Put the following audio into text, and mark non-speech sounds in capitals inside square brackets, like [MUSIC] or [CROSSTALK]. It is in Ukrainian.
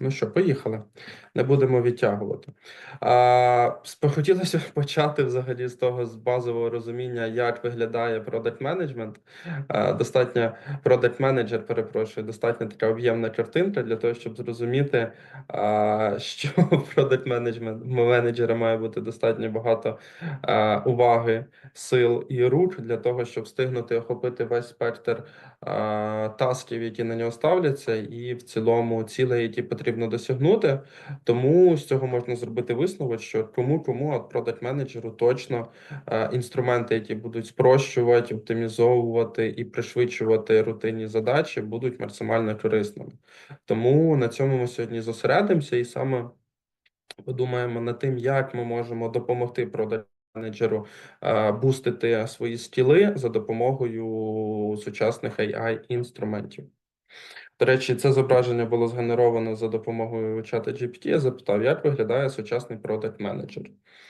Ну що, поїхали. Не будемо відтягувати. А, хотілося почати взагалі з того з базового розуміння, як виглядає продакт менеджмент. Достатньо продакт менеджер, перепрошую, достатньо така об'ємна картинка для того, щоб зрозуміти, а, що [LAUGHS] продакт менеджмент менеджера має бути достатньо багато а, уваги, сил і рук для того, щоб встигнути охопити весь спектр а, тасків, які на нього ставляться, і в цілому цілей, які потрібно досягнути. Тому з цього можна зробити висновок, що кому кому от продакт менеджеру точно е, інструменти, які будуть спрощувати, оптимізовувати і пришвидшувати рутинні задачі, будуть максимально корисними. Тому на цьому ми сьогодні зосередимося і саме подумаємо над тим, як ми можемо допомогти продакт менеджеру е, бустити свої скіли за допомогою сучасних AI інструментів. До речі, це зображення було згенеровано за допомогою чата GPT. Я запитав, як виглядає сучасний продакт менеджер.